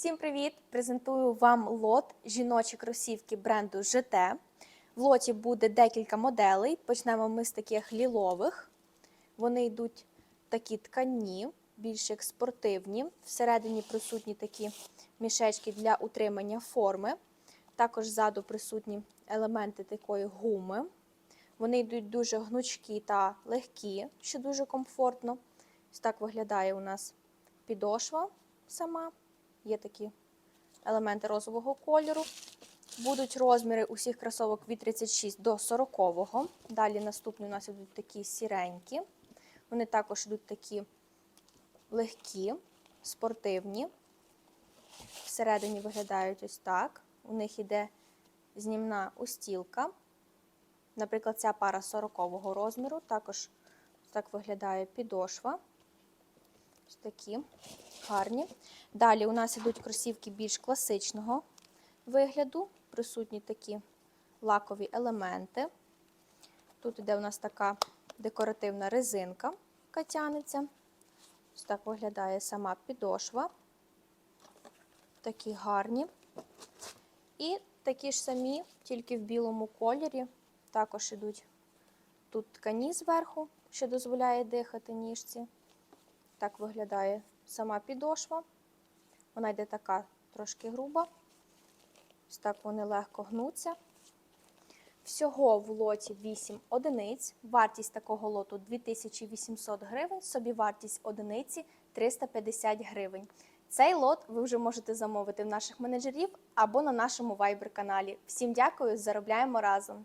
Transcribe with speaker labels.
Speaker 1: Всім привіт! Презентую вам лот жіночі кросівки бренду ЖТ. В лоті буде декілька моделей. Почнемо ми з таких лілових. Вони йдуть такі ткані, більш як спортивні. Всередині присутні такі мішечки для утримання форми. Також ззаду присутні елементи такої гуми. Вони йдуть дуже гнучкі та легкі, що дуже комфортно. Ось так виглядає у нас підошва сама. Є такі елементи розового кольору. Будуть розміри усіх кросовок від 36 до 40. Далі наступні у нас йдуть такі сіренькі. Вони також йдуть такі легкі, спортивні. Всередині виглядають ось так. У них йде знімна устілка. Наприклад, ця пара 40 розміру. Також так виглядає підошва. Ось такі гарні. Далі у нас йдуть кросівки більш класичного вигляду. Присутні такі лакові елементи. Тут іде у нас така декоративна резинка, яка тянеться. Ось так виглядає сама підошва. Такі гарні. І такі ж самі, тільки в білому кольорі. Також йдуть тут ткані зверху, що дозволяє дихати ніжці. Так виглядає сама підошва. Вона йде така трошки груба. Ось так вони легко гнуться. Всього в лоті 8 одиниць. Вартість такого лоту 2800 гривень, собівартість одиниці 350 гривень. Цей лот ви вже можете замовити в наших менеджерів або на нашому Viber каналі. Всім дякую, заробляємо разом!